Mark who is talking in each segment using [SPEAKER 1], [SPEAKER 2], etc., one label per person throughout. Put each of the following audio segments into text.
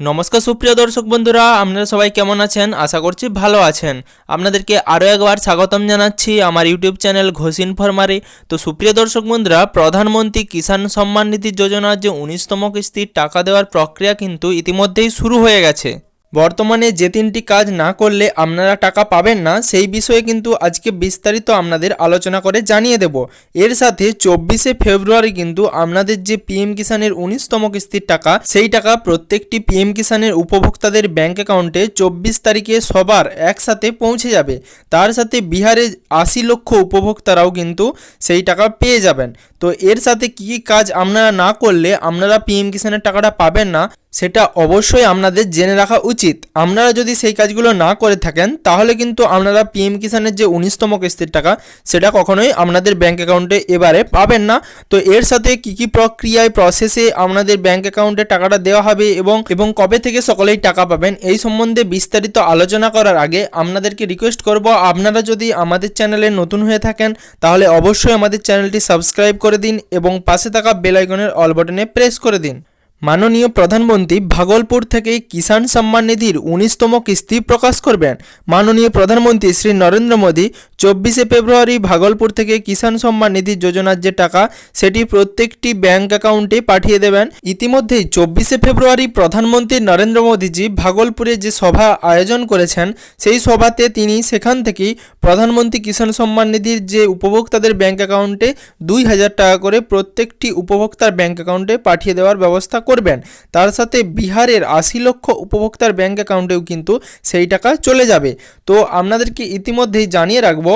[SPEAKER 1] নমস্কার সুপ্রিয় দর্শক বন্ধুরা, আপনারা সবাই কেমন আছেন? আশা করছি ভালো আছেন। আপনাদেরকে আরও একবার স্বাগতম জানাচ্ছি আমার ইউটিউব চ্যানেল ঘোষ ইনফরমারে। তো সুপ্রিয় দর্শক বন্ধুরা, প্রধানমন্ত্রী কিষাণ সম্মান নিধি যোজনার যে উনিশতম কিস্তির টাকা দেওয়ার প্রক্রিয়া কিন্তু ইতিমধ্যেই শুরু হয়ে গেছে। বর্তমানে যে তিনটি কাজ না করলে আপনারা টাকা পাবেন না, সেই বিষয়ে কিন্তু আজকে বিস্তারিত আপনাদের আলোচনা করে জানিয়ে দেব। এর সাথে চব্বিশে ফেব্রুয়ারি কিন্তু আপনাদের যে পিএম কিষানের উনিশতম কিস্তির টাকা, সেই টাকা প্রত্যেকটি পিএম কিষানের উপভোক্তাদের ব্যাংক অ্যাকাউন্টে চব্বিশ তারিখে সবার একসাথে পৌঁছে যাবে। তার সাথে বিহারে আশি লক্ষ উপভোক্তারাও কিন্তু সেই টাকা পেয়ে যাবেন। তো এর সাথে কী কী কাজ আপনারা না করলে আপনারা পিএম কিষানের টাকাটা পাবেন না সেটা অবশ্যই আপনাদের জেনে রাখা উচিত। আপনারা যদি সেই কাজগুলো না করে থাকেন, তাহলে কিন্তু আপনারা পিএম কিষানের যে উনিশতম কিস্তির টাকা, সেটা কখনোই আপনাদের ব্যাঙ্ক অ্যাকাউন্টে এবারে পাবেন না। তো এর সাথে কি কি প্রক্রিয়ায় প্রসেসে আপনাদের ব্যাঙ্ক অ্যাকাউন্টে টাকাটা দেওয়া হবে এবং এবং কবে থেকে সকলেই টাকা পাবেন, এই সম্বন্ধে বিস্তারিত আলোচনা করার আগে আপনাদেরকে রিকোয়েস্ট করব, আপনারা যদি আমাদের চ্যানেলে নতুন হয়ে থাকেন, তাহলে অবশ্যই আমাদের চ্যানেলটি সাবস্ক্রাইব করে দিন এবং পাশে থাকা বেল আইকনের অল বাটনে প্রেস করে দিন। মাননীয় প্রধানমন্ত্রী ভাগলপুর থেকে কিষাণ সম্মান নিধির উনিশতম কিস্তি প্রকাশ করবেন। মাননীয় প্রধানমন্ত্রী শ্রী নরেন্দ্র মোদী চব্বিশে ফেব্রুয়ারি ভাগলপুর থেকে কিষাণ সম্মান নিধি যোজনার যে টাকা, সেটি প্রত্যেকটি ব্যাংক অ্যাকাউন্টে পাঠিয়ে দেবেন। ইতিমধ্যেই চব্বিশে ফেব্রুয়ারি প্রধানমন্ত্রী নরেন্দ্র মোদীজি ভাগলপুরে যে সভা আয়োজন করেছেন, সেই সভাতে তিনি সেখান থেকেই প্রধানমন্ত্রী কিষাণ সম্মান নিধির যে উপভোক্তাদের ব্যাংক অ্যাকাউন্টে দুই হাজার টাকা করে প্রত্যেকটি উপভোক্তার ব্যাংক অ্যাকাউন্টে পাঠিয়ে দেওয়ার ব্যবস্থা করবেন। তার সাথে বিহারের আশি লক্ষ উপভোক্তার ব্যাংক অ্যাকাউন্টেও কিন্তু সেই টাকা চলে যাবে। তো আপনাদেরকে ইতিমধ্যেই জানিয়ে রাখব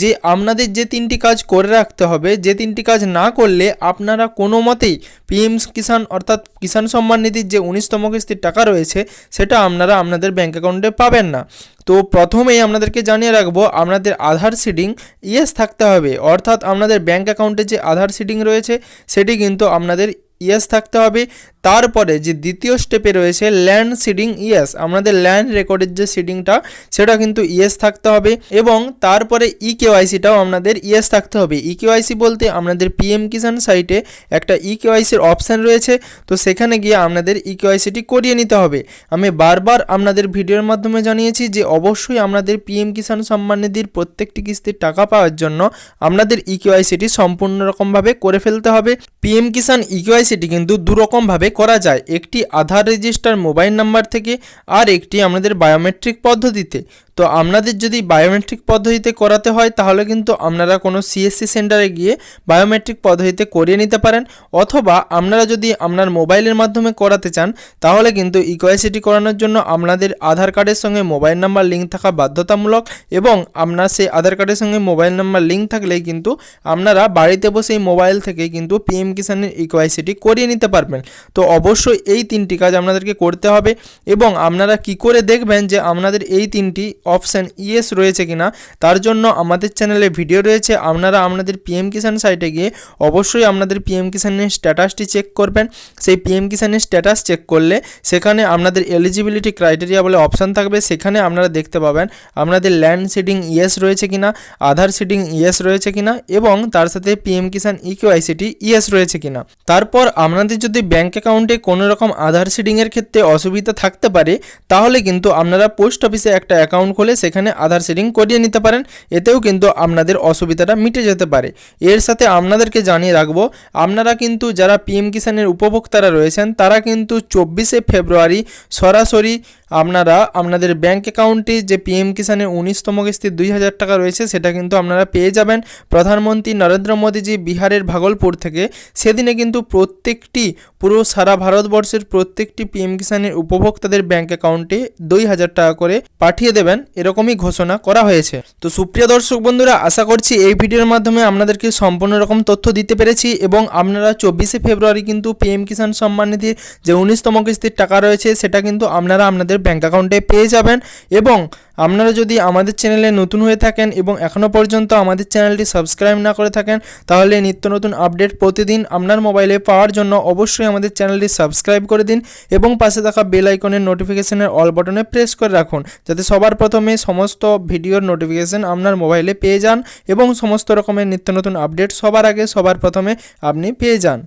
[SPEAKER 1] যে আপনাদের যে তিনটি কাজ করে রাখতে হবে, যে তিনটি কাজ না করলে আপনারা কোনো মতেই পিএম কিষাণ অর্থাৎ কিষাণ সম্মান নিধির যে উনিশতম কিস্তির টাকা রয়েছে, সেটা আপনারা আপনাদের ব্যাঙ্ক অ্যাকাউন্টে পাবেন না। তো প্রথমেই আপনাদেরকে জানিয়ে রাখব, আপনাদের আধার সিডিং ইয়েস থাকতে হবে। অর্থাৎ আপনাদের ব্যাঙ্ক অ্যাকাউন্টে যে আধার সিডিং রয়েছে, সেটি কিন্তু আপনাদের ইয়েস থাকতে হবে। তারপরে যে দ্বিতীয় স্টেপে রয়েছে ল্যান্ড সিডিং ইয়েস আমাদের ল্যান্ড রেকর্ডের যে সিডিংটা সেটা কিন্তু ইয়েস থাকতে হবে এবং তারপরে ই কেওয়াইসিটাও আপনাদের ইয়েস থাকতে হবে। ই কেওয়াইসি বলতে আপনাদের পিএম কিষাণ সাইটে একটা ই কেওয়াইসির অপশান রয়েছে, তো সেখানে গিয়ে আপনাদের ই কেওয়াইসিটি করিয়ে নিতে হবে। আমি বারবার আপনাদের ভিডিওর মাধ্যমে জানিয়েছি যে অবশ্যই আপনাদের পিএম কিষাণ সম্মান নিধির প্রত্যেকটি কিস্তির টাকা পাওয়ার জন্য আপনাদের ই কেওয়াইসিটি সম্পূর্ণ রকমভাবে করে ফেলতে হবে। পিএম কিষাণ ই কেওয়াইসিটি কিন্তু দুরকমভাবে করা যায়, একটি আধার রেজিস্টার মোবাইল নাম্বার থেকে আর একটি আমাদের বায়োমেট্রিক পদ্ধতিতে। তো আপনাদের যদি বায়োমেট্রিক পদ্ধতিতে করাতে হয়, তাহলে কিন্তু আপনারা কোনো সিএসসি সেন্টারে গিয়ে বায়োমেট্রিক পদ্ধতিতে করিয়ে নিতে পারেন। অথবা আপনারা যদি আপনার মোবাইলের মাধ্যমে করাতে চান, তাহলে কিন্তু ইকোয়াইসিটি করানোর জন্য আপনাদের আধার কার্ডের সঙ্গে মোবাইল নাম্বার লিঙ্ক থাকা বাধ্যতামূলক এবং আপনার সেই আধার কার্ডের সঙ্গে মোবাইল নাম্বার লিঙ্ক থাকলেই কিন্তু আপনারা বাড়িতে বসেই মোবাইল থেকে কিন্তু পিএম কিষানের ইকোয়াইসিটি করিয়ে নিতে পারবেন। তো অবশ্যই এই তিনটি কাজ আপনাদেরকে করতে হবে এবং আপনারা কি করে দেখবেন যে আপনাদের এই তিনটি অপশান ইয়েস রয়েছে কিনা, তার জন্য আমাদের চ্যানেলে ভিডিও রয়েছে। আপনারা আপনাদের পিএম কিষাণ সাইটে গিয়ে অবশ্যই আপনাদের পিএম কিষানের স্ট্যাটাসটি চেক করবেন। সেই পিএম কিষানের স্ট্যাটাস চেক করলে সেখানে আপনাদের এলিজিবিলিটি ক্রাইটেরিয়া বলে অপশান থাকবে। সেখানে আপনারা দেখতে পাবেন আপনাদের ল্যান্ড সিডিং ইয়েস রয়েছে কিনা, আধার সিডিং ইয়েস রয়েছে কিনা এবং তার সাথে পিএম কিষাণ ইকিউআইসিটি ইয়েস রয়েছে কিনা। তারপর আপনাদের যদি ব্যাংক অ্যাকাউন্টে কোনো রকম আধার সিডিংয়ের ক্ষেত্রে অসুবিধা থাকতে পারে, তাহলে কিন্তু আপনারা পোস্ট অফিসে একটা অ্যাকাউন্ট খুলে সেখানে আধার সিডিং করিয়ে নিতে পারেন, এতেও কিন্তু আপনাদের অসুবিধাটা মিটে যেতে পারে। এর সাথে আপনাদেরকে জানিয়ে রাখব, আপনারা কিন্তু যারা পিএম কিষানের উপভোক্তারা রয়েছেন, তারা কিন্তু চব্বিশে ফেব্রুয়ারি সরাসরি আপনারা আপনাদের ব্যাঙ্ক অ্যাকাউন্টে যে পিএম কিষানের উনিশতম কিস্তি দুই হাজার টাকা রয়েছে, সেটা কিন্তু আপনারা পেয়ে যাবেন। প্রধানমন্ত্রী নরেন্দ্র মোদীজি বিহারের ভাগলপুর থেকে। সেদিনে কিন্তু প্রত্যেকটি পুরো সারা ভারতবর্ষের প্রত্যেকটি পিএম কিষানের উপভোক্তাদের ব্যাঙ্ক অ্যাকাউন্টে দুই হাজার টাকা করে পাঠিয়ে দেবেন। এরকমই ঘোষণা করা হয়েছে। তো সুপ্রিয় দর্শক বন্ধুরা, আশা করছি এই ভিডিওর মাধ্যমে আপনাদেরকে সম্পূর্ণ রকম তথ্য দিতে পেরেছি এবং আপনারা চব্বিশে ফেব্রুয়ারি কিন্তু পিএম কিষাণ সম্মান নিধির যে উনিশতম কিস্তির টাকা রয়েছে, সেটা কিন্তু আপনারা আপনাদের ব্যাংক অ্যাকাউন্টে পেয়ে যাবেন এবং আপনারা যদি আমাদের চ্যানেলে নতুন হয়ে থাকেন এবং এখনও পর্যন্ত আমাদের চ্যানেলটি সাবস্ক্রাইব না করে থাকেন, তাহলে নিত্য নতুন আপডেট প্রতিদিন আপনার মোবাইলে পাওয়ার জন্য অবশ্যই আমাদের চ্যানেলটি সাবস্ক্রাইব করে দিন এবং পাশে থাকা বেল আইকনের নোটিফিকেশনের অল বাটনে প্রেস করে রাখুন, যাতে সবার প্রথমে সমস্ত ভিডিওর নোটিফিকেশন আপনার মোবাইলে পেয়ে যান এবং সমস্ত রকমের নিত্য নতুন আপডেট সবার আগে সবার প্রথমে আপনি পেয়ে যান।